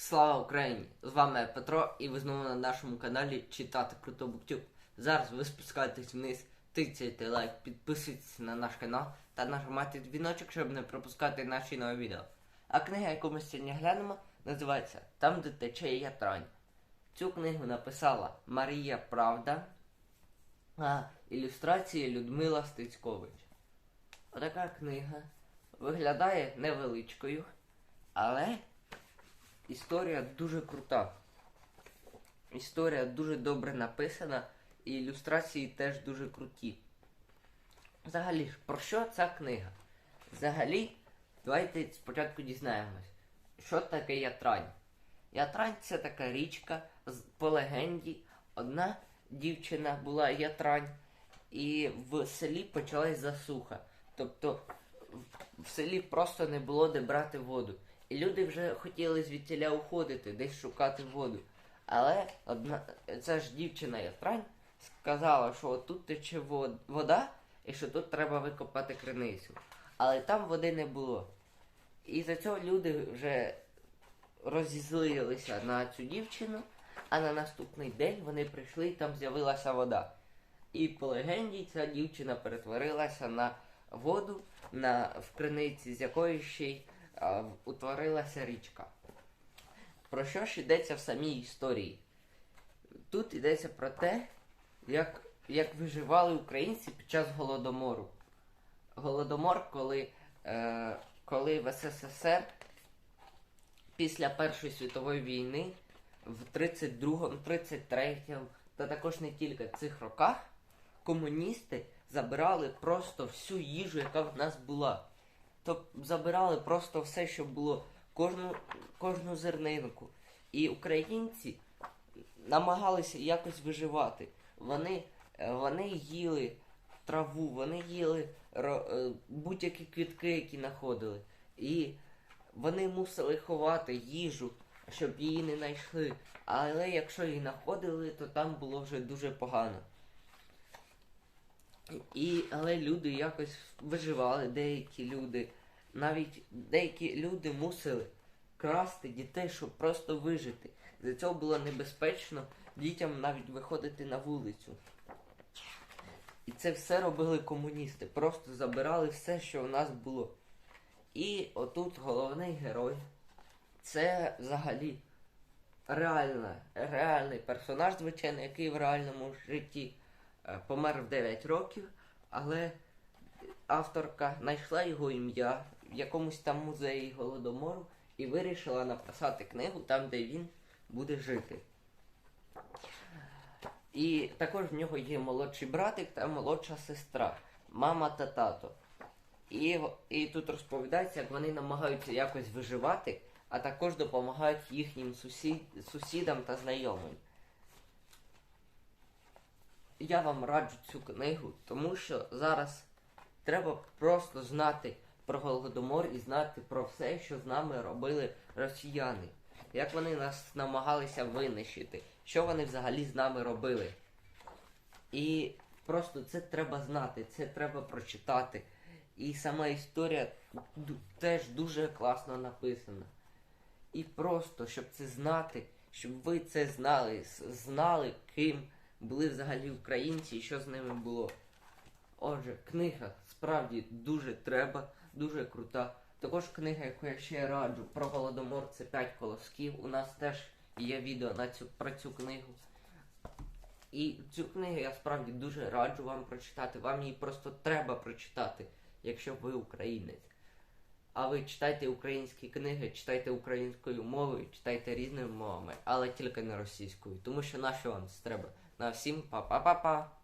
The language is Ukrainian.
Слава Україні! З вами Петро, і ви знову на нашому каналі Читати Круто Буктюб. Зараз ви спускаєтесь вниз, тицяйте лайк, підписуйтесь на наш канал та нажимайте дзвіночок, щоб не пропускати наші нові відео. А книга, яку ми сьогодні глянемо, називається Там, де тече ятрань. Цю книгу написала Марія Правда, а ілюстрації Людмила Стецькович. Отака книга виглядає невеличкою, але історія дуже крута. Історія дуже добре написана, і ілюстрації теж дуже круті. Взагалі про що ця книга? Взагалі, давайте спочатку дізнаємось, що таке ятрань. Ятрань це така річка по легенді. Одна дівчина була ятрань, і в селі почалась засуха. Тобто в селі просто не було де брати воду. Люди вже хотіли звідтіля уходити, десь шукати воду. Але одна ця ж дівчина ятрань сказала, що тут тече вода і що тут треба викопати криницю. Але там води не було. І за цього люди вже розізлилися на цю дівчину, а на наступний день вони прийшли і там з'явилася вода. І по легенді ця дівчина перетворилася на воду на, в криниці, з якої ще й а, утворилася річка. Про що ж йдеться в самій історії? Тут йдеться про те, як, як виживали українці під час голодомору. Голодомор, коли, е, коли в СССР після Першої світової війни в 32-му, 33-му та також не тільки в цих роках комуністи забирали просто всю їжу, яка в нас була. Тобто забирали просто все, що було, кожну, кожну зернинку. І українці намагалися якось виживати. Вони, е, вони їли траву, вони їли е, будь-які квітки, які знаходили. І вони мусили ховати їжу, щоб її не знайшли. Але якщо її знаходили, то там було вже дуже погано. І, але люди якось виживали, деякі люди. Навіть деякі люди мусили красти дітей, щоб просто вижити. За цього було небезпечно дітям навіть виходити на вулицю. І це все робили комуністи. Просто забирали все, що в нас було. І отут головний герой. Це взагалі реальна, реальний персонаж, звичайно, який в реальному житті е, помер в 9 років, але авторка знайшла його ім'я в якомусь там музеї голодомору і вирішила написати книгу там, де він буде жити. І також в нього є молодший братик та молодша сестра, мама та тато. І, і тут розповідається, як вони намагаються якось виживати, а також допомагають їхнім сусід, сусідам та знайомим. Я вам раджу цю книгу, тому що зараз треба просто знати про голодомор і знати про все, що з нами робили росіяни. Як вони нас намагалися винищити, що вони взагалі з нами робили. І просто це треба знати, це треба прочитати. І сама історія теж дуже класно написана. І просто, щоб це знати, щоб ви це знали, знали, ким були взагалі українці і що з ними було. Отже, книга справді дуже треба, дуже крута. Також книга, яку я ще раджу про голодомор, це 5 колосків. У нас теж є відео на цю, про цю книгу. І цю книгу я справді дуже раджу вам прочитати. Вам її просто треба прочитати, якщо ви українець. А ви читайте українські книги, читайте українською мовою, читайте різними мовами, але тільки не російською, тому що на що вам це треба? На всім па-па-па-па!